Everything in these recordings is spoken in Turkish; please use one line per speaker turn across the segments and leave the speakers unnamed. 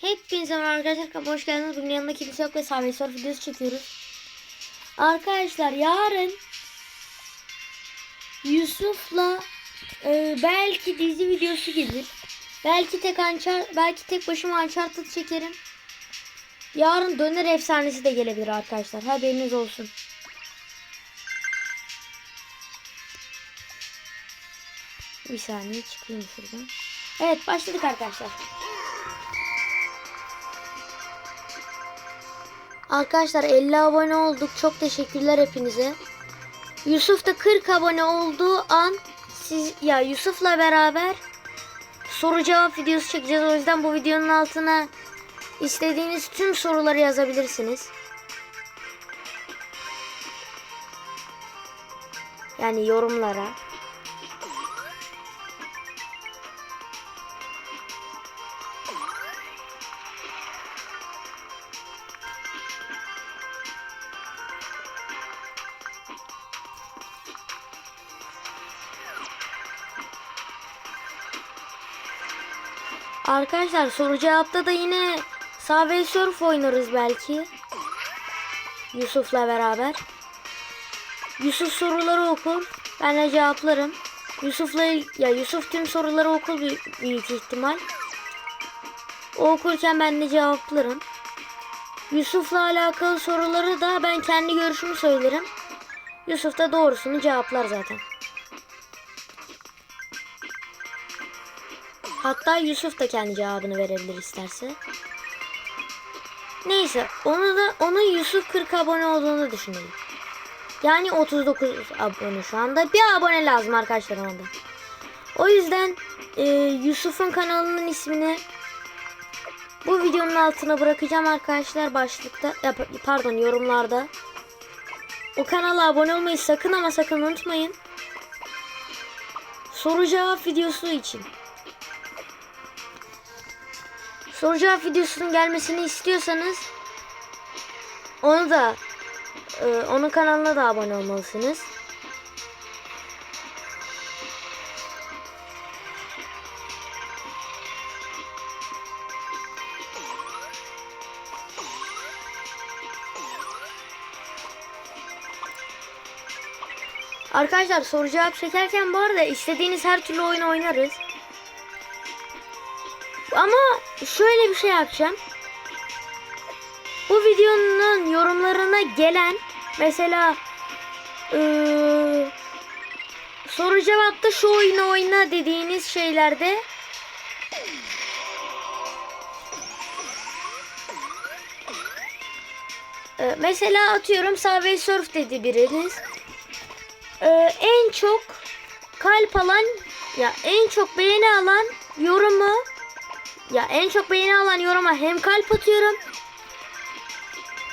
Hepinize arkadaşlar hoş geldiniz. Bugün yanımda kimse yok ve Subway Surf videosu çekiyoruz. Arkadaşlar yarın Yusuf'la e, belki dizi videosu gelir. Belki tek ançar, belki tek başıma Uncharted çekerim. Yarın döner efsanesi de gelebilir arkadaşlar. Haberiniz olsun. Bir saniye çıkayım şuradan. Evet başladık arkadaşlar. Arkadaşlar 50 abone olduk. Çok teşekkürler hepinize. Yusuf da 40 abone olduğu an siz ya Yusuf'la beraber soru cevap videosu çekeceğiz. O yüzden bu videonun altına istediğiniz tüm soruları yazabilirsiniz. Yani yorumlara. Arkadaşlar soru cevapta da yine Subway Surf oynarız belki. Yusuf'la beraber. Yusuf soruları okur. Ben de cevaplarım. Yusuf'la ya Yusuf tüm soruları okur büyük, ihtimal. O okurken ben de cevaplarım. Yusuf'la alakalı soruları da ben kendi görüşümü söylerim. Yusuf da doğrusunu cevaplar zaten. Hatta Yusuf da kendi cevabını verebilir isterse. Neyse onu da onun Yusuf 40 abone olduğunu düşünelim. Yani 39 abone şu anda. Bir abone lazım arkadaşlar ona da. O yüzden e, Yusuf'un kanalının ismini bu videonun altına bırakacağım arkadaşlar başlıkta. Ya, pardon yorumlarda. O kanala abone olmayı sakın ama sakın unutmayın. Soru cevap videosu için. Soru cevap videosunun gelmesini istiyorsanız onu da e, onun kanalına da abone olmalısınız. Arkadaşlar soru cevap çekerken bu arada istediğiniz her türlü oyun oynarız. Ama şöyle bir şey yapacağım. Bu videonun yorumlarına gelen mesela eee, soru cevapta şu oyunu oyna dediğiniz şeylerde Eee, mesela atıyorum Subway Surf dedi biriniz. Eee, en çok kalp alan ya en çok beğeni alan ya en çok beğeni alan yoruma hem kalp atıyorum.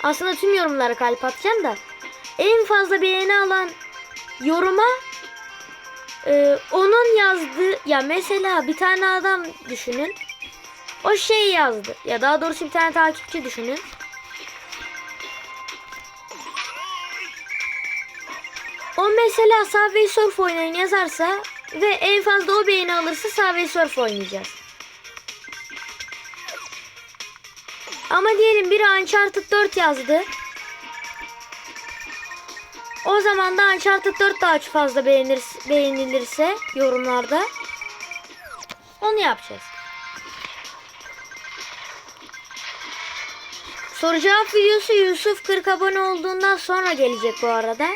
Aslında tüm yorumlara kalp atacağım da. En fazla beğeni alan yoruma e, onun yazdığı ya mesela bir tane adam düşünün. O şey yazdı. Ya daha doğrusu bir tane takipçi düşünün. O mesela Subway Surf oynayın yazarsa ve en fazla o beğeni alırsa Subway Surf oynayacağız. Ama diyelim biri Uncharted 4 yazdı. O zaman da Uncharted 4 daha fazla beğenir, beğenilirse yorumlarda onu yapacağız. Soru cevap videosu Yusuf 40 abone olduğundan sonra gelecek bu arada.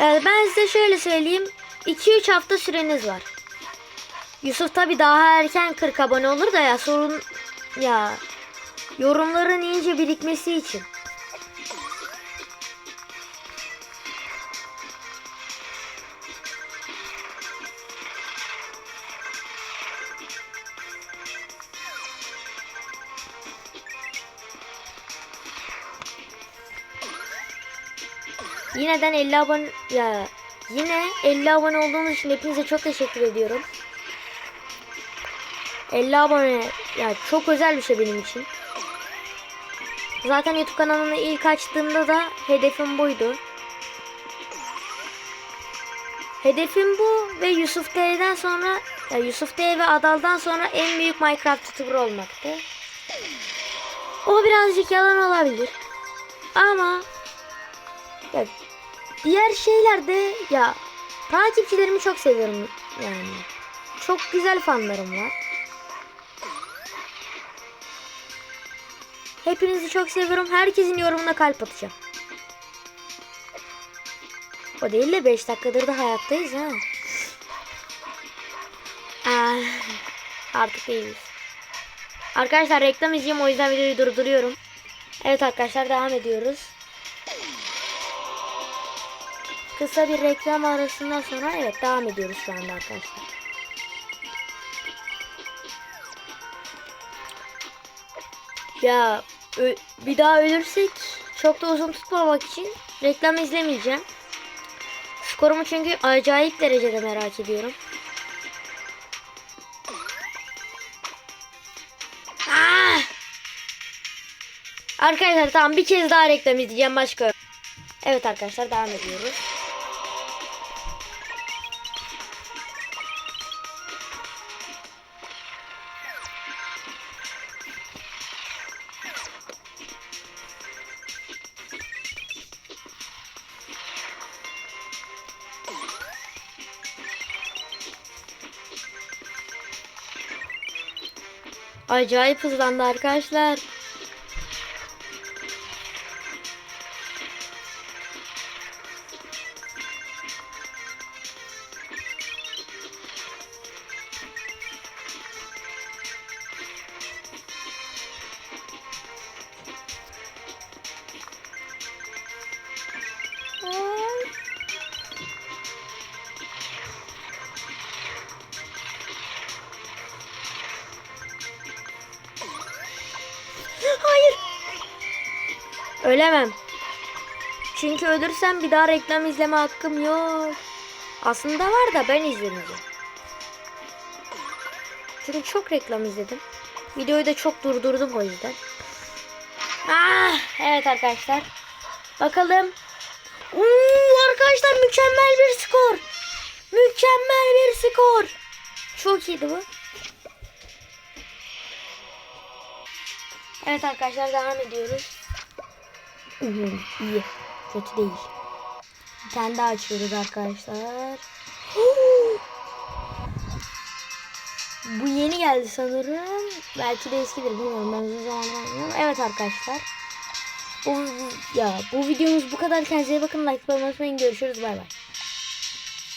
Ee, ben size şöyle söyleyeyim. 2-3 hafta süreniz var. Yusuf tabi daha erken 40 abone olur da ya sorun ya Yorumların iyice birikmesi için. Yineden 50 abone ya yine 50 abone olduğunuz için hepinize çok teşekkür ediyorum. 50 abone ya çok özel bir şey benim için. Zaten YouTube kanalını ilk açtığımda da hedefim buydu. Hedefim bu ve Yusuf T'den sonra ya Yusuf T ve Adal'dan sonra en büyük Minecraft YouTuber olmaktı. O birazcık yalan olabilir. Ama ya, diğer şeylerde ya takipçilerimi çok seviyorum yani. Çok güzel fanlarım var. Hepinizi çok seviyorum. Herkesin yorumuna kalp atacağım. O değil de 5 dakikadır da hayattayız ha. Ah, artık değiliz. Arkadaşlar reklam izleyeyim o yüzden videoyu durduruyorum. Evet arkadaşlar devam ediyoruz. Kısa bir reklam arasından sonra evet devam ediyoruz şu anda arkadaşlar. Ya bir daha ölürsek çok da uzun tutmamak için reklam izlemeyeceğim. Skorumu çünkü acayip derecede merak ediyorum. Ah! Arkadaşlar tamam bir kez daha reklam izleyeceğim başka. Evet arkadaşlar devam ediyoruz. Acayip hızlandı arkadaşlar. Ölemem. Çünkü ölürsem bir daha reklam izleme hakkım yok. Aslında var da ben izlemeyeceğim. Çünkü çok reklam izledim. Videoyu da çok durdurdum o yüzden. Ah, evet arkadaşlar. Bakalım. Uuu, arkadaşlar mükemmel bir skor. Mükemmel bir skor. Çok iyiydi bu. Evet arkadaşlar devam ediyoruz. Uhu, iyi. Kötü değil. Bir tane daha açıyoruz arkadaşlar. Bu yeni geldi sanırım. Belki de eskidir bilmiyorum. Ben uzun zamandır oynamıyorum. Evet arkadaşlar. Bu, ya bu videomuz bu kadar. Kendinize bakın. Like unutmayın. Görüşürüz. Bay bay.